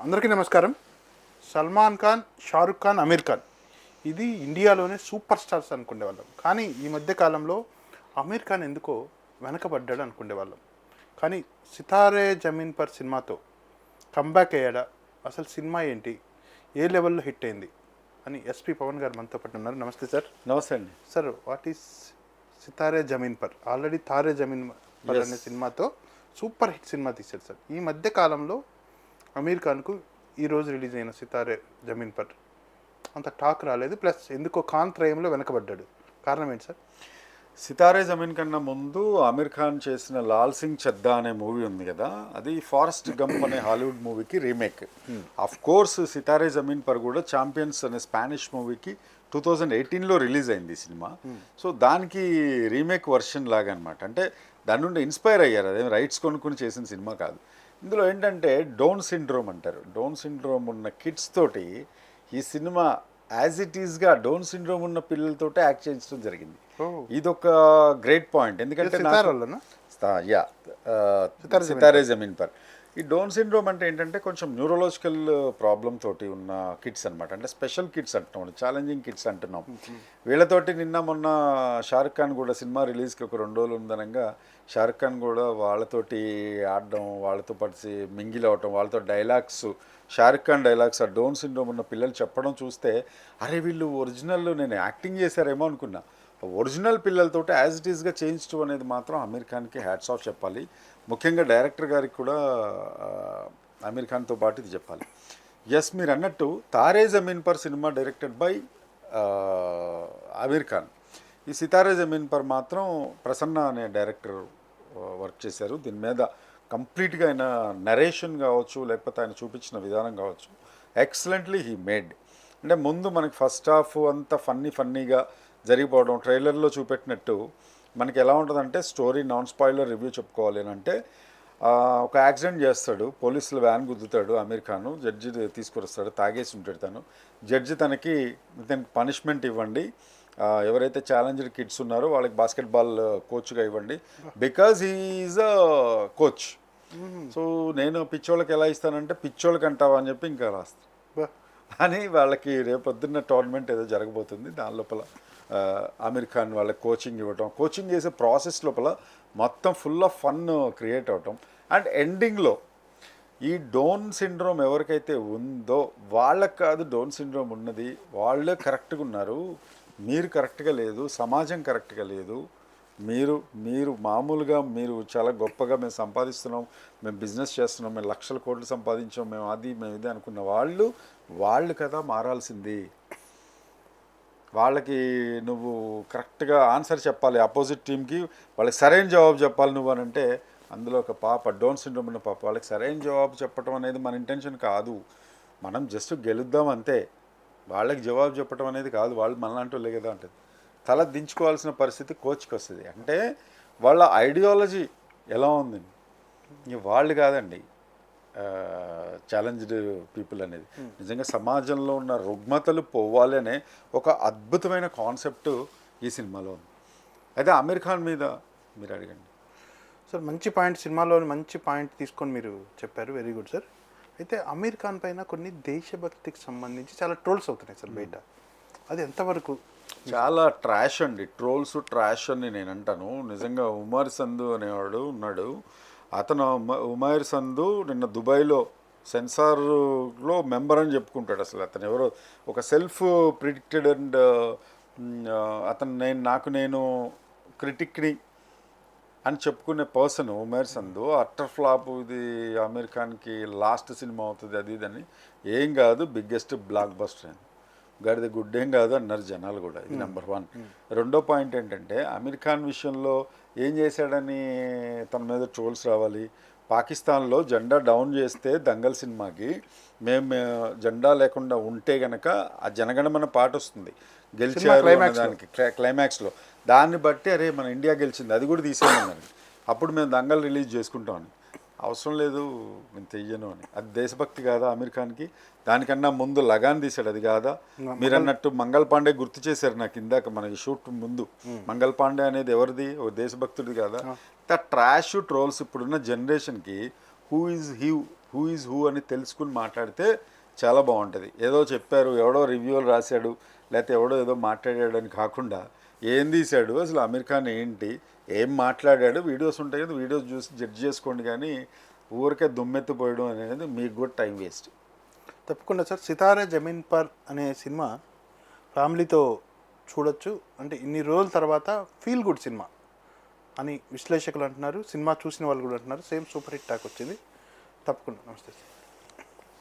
అందరికీ నమస్కారం. సల్మాన్ ఖాన్ షారుఖ్ ఖాన్ అమీర్ ఖాన్. ఇది ఇండియాలోనే సూపర్ స్టార్స్ అనుకునేవాళ్ళం. కానీ ఈ మధ్య కాలంలో అమీర్ ఖాన్ ఎందుకో వెనకబడ్డాడు అనుకునేవాళ్ళం. కానీ సితారే జమీన్ పర్ సినిమాతో కంబ్యాక్ అయ్యాడా? అసలు సినిమా ఏంటి? ఏ లెవెల్లో హిట్ అయింది? అని ఎస్పి పవన్ గారు మనతో పాటు ఉన్నారు. నమస్తే సార్. నమస్తే అండి. Sir what is Sitaare Zameen Par? Already Taare Zameen Par. అనే సినిమాతో సూపర్ హిట్ సినిమా తీశారు సార్. ఈ మధ్య కాలంలో అమీర్ ఖాన్కు ఈ రోజు రిలీజ్ అయిన సితారే జమీన్ పర్ అంత టాక్ రాలేదు. ప్లస్ ఎందుకో ఖాన్ త్రయంలో వెనకబడ్డాడు. కారణం ఏంటి సార్? సితారే జమీన్ కన్నా ముందు ఆమిర్ ఖాన్ చేసిన లాల్ సింగ్ చెద్దా అనే మూవీ ఉంది కదా అది ఫారెస్ట్ గంప్ అనే హాలీవుడ్ మూవీకి remake. Of course Sitaare Zameen Par కూడా ఛాంపియన్స్ అనే స్పానిష్ మూవీకి టూ థౌజండ్ ఎయిటీన్లో రిలీజ్ అయింది ఈ సినిమా. సో దానికి రీమేక్ వర్షన్ లాగా అనమాట అంటే దాని నుండి ఇన్స్పైర్ అయ్యారు. అదేం రైట్స్ కొనుక్కుని చేసిన సినిమా కాదు. ఇందులో ఏంటంటే డోన్ సిండ్రోమ్ అంటారు. డోన్ సిండ్రోమ్ ఉన్న కిడ్స్ తోటి ఈ సినిమా యాజ్ ఇట్ ఈస్గా డోన్ సిండ్రోమ్ ఉన్న పిల్లలతోటే యాక్ట్ చేయించడం జరిగింది. ఇదొక గ్రేట్ పాయింట్. ఎందుకంటే యా. సితారే జమీన్ పర్. ఈ డోన్ సిండ్రోమ్ అంటే ఏంటంటే కొంచెం న్యూరలాజికల్ ప్రాబ్లమ్ తోటి ఉన్న కిడ్స్ అనమాట అంటే స్పెషల్ కిడ్స్ అంటున్నాం ఛాలెంజింగ్ కిడ్స్ అంటున్నాం. వీళ్ళతోటి నిన్న మొన్న షారుఖ్ ఖాన్ కూడా సినిమా రిలీజ్కి ఒక రెండు రోజులు ఉందనంగా షారుఖ్ ఖాన్ కూడా వాళ్ళతోటి ఆడడం వాళ్ళతో పాటు మింగిల్ అవటం వాళ్ళతో డైలాగ్స్ షారుఖ్ ఖాన్ డైలాగ్స్ ఆ డోన్ సిండ్రోమ్ ఉన్న పిల్లలు చెప్పడం చూస్తే అరే వీళ్ళు ఒరిజినల్ నేను యాక్టింగ్ చేశారేమో అనుకున్నా. ఒరిజినల్ పిల్లలతోటి యాజ్ ఇట్ ఈస్గా చేయించడం అనేది మాత్రం అమీర్ ఖాన్కి హ్యాట్స్ ఆఫ్ చెప్పాలి. ముఖ్యంగా డైరెక్టర్ గారికి కూడా అమీర్ ఖాన్తో పాటు ఇది చెప్పాలి. ఎస్ మీరు అన్నట్టు తారే జమీన్ పర్ సినిమా డైరెక్టెడ్ బై అమీర్ ఖాన్. ఈ సితారే జమీన్ పర్ మాత్రం ప్రసన్న అనే డైరెక్టర్ వర్క్ చేశారు. దీని మీద కంప్లీట్గా ఆయన నరేషన్ కావచ్చు లేకపోతే ఆయన చూపించిన విధానం కావచ్చు ఎక్సలెంట్లీ హీ మేడ్ అంటే ముందు మనకి ఫస్ట్ హాఫ్ అంతా ఫన్నీ ఫన్నీగా జరిగిపోవడం ట్రైలర్లో చూపెట్టినట్టు మనకి ఎలా ఉంటుందంటే స్టోరీ నాన్ స్పాయిలర్ రివ్యూ చెప్పుకోవాలి అని అంటే ఒక యాక్సిడెంట్ చేస్తాడు పోలీసులు వ్యాన్ గుద్దుతాడు అమీర్ ఖాన్ జడ్జి తీసుకొస్తాడు తాగేసి ఉంటాడు తను. జడ్జి తనకి తనకి పనిష్మెంట్ ఇవ్వండి ఎవరైతే ఛాలెంజ్డ్ కిడ్స్ ఉన్నారో వాళ్ళకి బాస్కెట్బాల్ కోచ్గా ఇవ్వండి. Because he is a coach. So నేను పిచ్చోళ్ళకి ఎలా ఇస్తానంటే పిచ్చోళ్ళకి అంటావా అని చెప్పి ఇంకా రాస్తాను అని వాళ్ళకి రేపొద్దున్న టోర్నమెంట్ ఏదో జరగబోతుంది. దాని లోపల ఆమీర్ ఖాన్ వాళ్ళకి కోచింగ్ ఇవ్వటం కోచింగ్ చేసే ప్రాసెస్ లోపల మొత్తం ఫుల్ ఆఫ్ ఫన్ క్రియేట్ అవటం. అండ్ ఎండింగ్లో ఈ డోన్ సిండ్రోమ్ ఎవరికైతే ఉందో వాళ్ళకి కాదు డోన్ సిండ్రోమ్ ఉన్నది వాళ్ళే కరెక్ట్గా ఉన్నారు మీరు కరెక్ట్గా లేదు సమాజం కరెక్ట్గా లేదు మీరు మీరు మామూలుగా మీరు చాలా గొప్పగా మేము సంపాదిస్తున్నాం మేము బిజినెస్ చేస్తున్నాం మేము లక్షల కోట్లు సంపాదించాం మేము అది మేము ఇది అనుకున్న వాళ్ళు వాళ్ళు కదా మారాల్సింది. వాళ్ళకి నువ్వు కరెక్ట్గా ఆన్సర్ చెప్పాలి అపోజిట్ టీంకి వాళ్ళకి సరైన జవాబు చెప్పాలి నువ్వు అని అంటే అందులో ఒక పాప డోన్ సిండ్రోమ్ ఉన్న పాప వాళ్ళకి సరైన జవాబు చెప్పడం అనేది మన ఇంటెన్షన్ కాదు. మనం జస్ట్ గెలుద్దాం అంతే. వాళ్ళకి జవాబు చెప్పడం అనేది కాదు వాళ్ళు మనలాంటి వాళ్ళే కదా అంటది తల దించుకోవాల్సిన పరిస్థితి కోచ్కి వస్తుంది. అంటే వాళ్ళ ఐడియాలజీ ఎలా ఉంది? ఇక వాళ్ళు కాదండి. ఛాలెంజ్డ్ పీపుల్ అనేది. నిజంగా సమాజంలో ఉన్న రుగ్మతలు పోవాలి అనే ఒక అద్భుతమైన కాన్సెప్ట్ ఈ సినిమాలో ఉంది. అయితే అమీర్ ఖాన్ మీద మీరు అడగండి. సార్ మంచి పాయింట్ సినిమాలోని మంచి పాయింట్ తీసుకొని మీరు చెప్పారు. వెరీ గుడ్ సార్ అయితే అమీర్ ఖాన్ పైన కొన్ని దేశభక్తికి సంబంధించి చాలా ట్రోల్స్ అవుతున్నాయి సార్ బయట. అది ఎంతవరకు చాలా ట్రాష్ అండి. ట్రోల్స్ ట్రాష్ అని నేను అంటాను. నిజంగా ఉమార్ సంధు అనేవాడు ఉన్నాడు. అతను ఉమార్ సంధు నిన్న దుబాయ్లో సెన్సార్లో మెంబర్ అని చెప్పుకుంటాడు అసలు అతను. ఎవరో ఒక సెల్ఫ్ ప్రిడిక్టెడ్ అండ్ అతను నేను నాకు నేను క్రిటిక్ని అని చెప్పుకునే person Umair Sandhu utter flop ఇది అమీర్ ఖాన్కి లాస్ట్ సినిమా అవుతుంది అది ఇది అని. ఏం కాదు బిగ్గెస్ట్ బ్లాక్ బస్టర్ అని. గడిది గుడ్ ఏం కాదు అన్నారు జనాలు కూడా. ఇది నెంబర్ వన్ రెండో పాయింట్ ఏంటంటే అమీర్ ఖాన్ విషయంలో ఏం చేశాడని తన మీద ట్రోల్స్ రావాలి? పాకిస్తాన్లో జెండా డౌన్ చేస్తే దంగల్ సినిమాకి మేము జెండా లేకుండా ఉంటే గనక ఆ జనగణమన పాట వస్తుంది. గెలిచారు దానికి క్లై- క్లైమాక్స్లో దాన్ని బట్టి అరే మన ఇండియా గెలిచింది అది కూడా తీసేయమన్నారు. అప్పుడు మేము దంగల్ రిలీజ్ చేసుకుంటామని. అవసరం లేదు నేను తెయ్యను అని. అది దేశభక్తి కాదా అమీర్ ఖాన్కి దానికన్నా ముందు లగాన్ తీశాడు అది కాదా? మీరు అన్నట్టు మంగళ పాండే గుర్తు చేశారు నాకు ఇందాక మన షూట్ ముందు. మంగళ పాండే అనేది ఎవరిది? ఓ దేశభక్తుడిది కాదా? ట్రాష్ ట్రోల్స్ ఇప్పుడున్న జనరేషన్కి who is he who is who అని తెలుసుకుని మాట్లాడితే చాలా బాగుంటుంది. ఏదో చెప్పారు ఎవడో రివ్యూలు రాశాడు లేకపోతే ఎవడో ఏదో మాట్లాడాడని కాకుండా ఏం తీశాడు? అసలు అమీర్ ఖాన్ ఏంటి? ఏం మాట్లాడాడు? వీడియోస్ ఉంటాయి కదా వీడియోస్ చూసి జడ్జ్ చేసుకోండి కానీ ఊరికే దుమ్మెత్తిపోయడం అనేది మీకు కూడా టైం వేస్ట్. తప్పకుండా సార్. సితారా జమీన్ పర్ అనే సినిమా ఫ్యామిలీతో చూడొచ్చు. అంటే ఇన్ని రోజుల తర్వాత ఫీల్ గుడ్ సినిమా అని విశ్లేషకులు అంటున్నారు సినిమా చూసిన వాళ్ళు కూడా అంటున్నారు. సేమ్ సూపర్ హిట్ టాక్ వచ్చింది. తప్పకుండా. నమస్తే సార్.